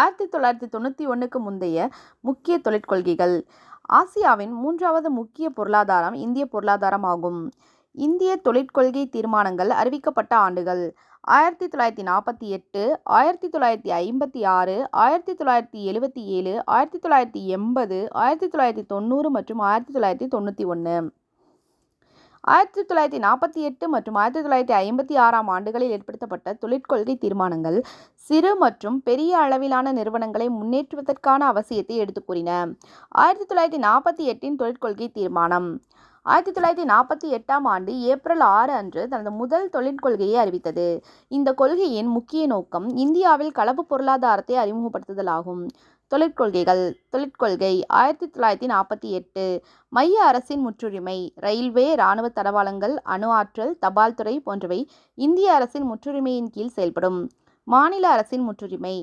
ஆயிரத்தி தொள்ளாயிரத்தி தொண்ணூற்றி ஒன்றுக்கு முந்தைய முக்கிய தொழிற்கொள்கைகள். ஆசியாவின் மூன்றாவது முக்கிய பொருளாதாரம் இந்திய பொருளாதாரம் ஆகும். இந்திய தொழிற்கொள்கை தீர்மானங்கள் அறிவிக்கப்பட்ட ஆண்டுகள். ஆயிரத்தி தொள்ளாயிரத்தி நாற்பத்தி எட்டு ஆயிரத்தி தொள்ளாயிரத்தி ஐம்பத்தி ஆறு ஆயிரத்தி தொள்ளாயிரத்தி எழுபத்தி ஏழு ஆயிரத்தி தொள்ளாயிரத்தி எண்பது ஆயிரத்தி தொள்ளாயிரத்தி தொண்ணூறு மற்றும் ஆயிரத்தி தொள்ளாயிரத்தி தொண்ணூற்றி ஒன்று ஆயிரத்தி தொள்ளாயிரத்தி நாற்பத்தி எட்டு மற்றும் ஆயிரத்தி தொள்ளாயிரத்தி ஐம்பத்தி ஆறாம் ஆண்டுகளில் ஏற்படுத்தப்பட்ட தொழிற்கொள்கை தீர்மானங்கள் சிறு மற்றும் பெரிய அளவிலான நிறுவனங்களை முன்னேற்றுவதற்கான அவசியத்தை எடுத்துக் கூறின. ஆயிரத்தி தொள்ளாயிரத்தி நாற்பத்தி எட்டின் தொழிற்கொள்கை தீர்மானம். ஆயிரத்தி தொள்ளாயிரத்தி நாற்பத்தி எட்டாம் ஆண்டு ஏப்ரல் ஆறு அன்று தனது முதல் தொழிற்கொள்கையை அறிவித்தது. இந்த கொள்கையின் முக்கிய நோக்கம் இந்தியாவில் கலப்பு பொருளாதாரத்தை அறிமுகப்படுத்துதலாகும். தொழிற்கொள்கைகள் தொழிற்கொள்கை ஆயிரத்தி தொள்ளாயிரத்தி நாற்பத்தி எட்டு மைய அரசின் முற்றுரிமை ரயில்வே இராணுவ தளவாளங்கள் அணு ஆற்றல் தபால் துறை போன்றவை இந்திய அரசின் முற்றுரிமையின் கீழ் செயல்படும். மாநில அரசின் முற்றுரிமை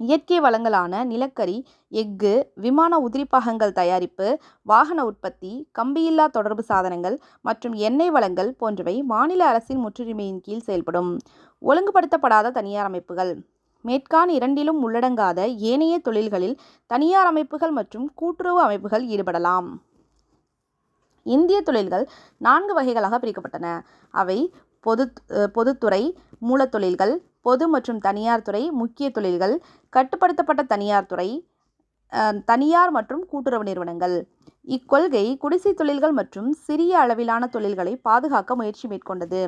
இயற்கை வளங்களான நிலக்கரி எஃகு விமான உதிரிப்பாகங்கள் தயாரிப்பு வாகன உற்பத்தி கம்பியில்லா தொடர்பு சாதனங்கள் மற்றும் எண்ணெய் வளங்கள் போன்றவை மாநில அரசின் முற்றுரிமையின் கீழ் செயல்படும். ஒழுங்குபடுத்தப்படாத தனியார் அமைப்புகள் மேற்கான் இரண்டிலும் உள்ளடங்காத ஏனைய தொழில்களில் தனியார் அமைப்புகள் மற்றும் கூட்டுறவு அமைப்புகள் ஈடுபடலாம். இந்திய தொழில்கள் நான்கு வகைகளாக பிரிக்கப்பட்டன. அவை பொது பொதுத்துறை மூலத்தொழில்கள் பொது மற்றும் தனியார் துறை முக்கிய தொழில்கள் கட்டுப்படுத்தப்பட்ட தனியார் துறை தனியார் மற்றும் கூட்டுறவு நிறுவனங்கள். இக்கொள்கை குடிசை தொழில்கள் மற்றும் சிறிய அளவிலான தொழில்களை பாதுகாக்க முயற்சி மேற்கொண்டது.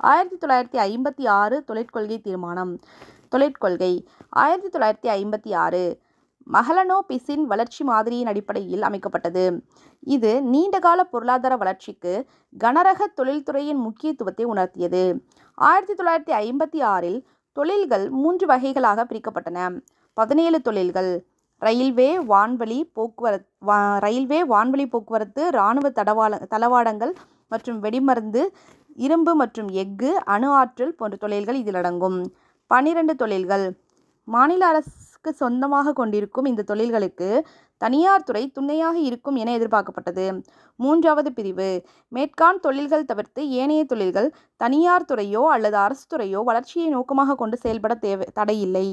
ஆயிரத்தி தொள்ளாயிரத்தி ஐம்பத்தி ஆறு தொழிற்கொள்கை தீர்மானம். தொழிற்கொள்கை. ஆயிரத்தி தொள்ளாயிரத்தி ஐம்பத்தி ஆறு மஹலனோ பிசின் வளர்ச்சி மாதிரியின் அடிப்படையில் அமைக்கப்பட்டது. இது நீண்டகால பொருளாதார வளர்ச்சிக்கு கனரக தொழில்துறையின் முக்கியத்துவத்தை உணர்த்தியது. ஆயிரத்தி தொள்ளாயிரத்தி ஐம்பத்தி ஆறில் தொழில்கள் மூன்று வகைகளாக பிரிக்கப்பட்டன. பதினேழு தொழில்கள். ரயில்வே வான்வழி போக்குவரத்து வா ரயில்வே வான்வழி போக்குவரத்து இராணுவ தடவாள தளவாடங்கள் மற்றும் வெடிமருந்து இரும்பு மற்றும் எஃகு அணு ஆற்றல் போன்ற தொழில்கள் இதில் அடங்கும். பனிரெண்டு தொழில்கள். மாநில அரசுக்கு சொந்தமாக கொண்டிருக்கும் இந்த தொழில்களுக்கு தனியார் துறை துணையாக இருக்கும் என எதிர்பார்க்கப்பட்டது. மூன்றாவது பிரிவு. மேற்கான் தொழில்கள் தவிர்த்து ஏனைய தொழில்கள் தனியார் துறையோ அல்லது அரசு துறையோ வளர்ச்சியை நோக்கமாக கொண்டு செயல்பட தேவை தடையில்லை.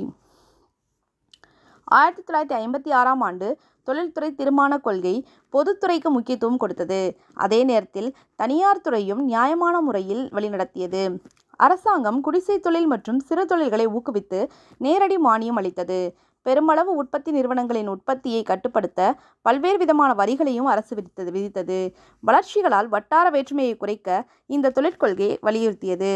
ஆயிரத்தி தொள்ளாயிரத்தி ஐம்பத்தி ஆறாம் ஆண்டு தொழில்துறை தீர்மான கொள்கை பொதுத்துறைக்கு முக்கியத்துவம் கொடுத்தது. அதே நேரத்தில் தனியார் துறையும் நியாயமான முறையில் வழிநடத்தியது. அரசாங்கம் குடிசை தொழில் மற்றும் சிறு தொழில்களை ஊக்குவித்து நேரடி மானியம் அளித்தது. பெருமளவு உற்பத்தி நிறுவனங்களின் உற்பத்தியை கட்டுப்படுத்த பல்வேறு விதமான வரிகளையும் அரசு விதித்தது விதித்தது. வளர்ச்சிகளால் வட்டார வேற்றுமையை குறைக்க இந்த தொழிற்கொள்கை வலியுறுத்தியது.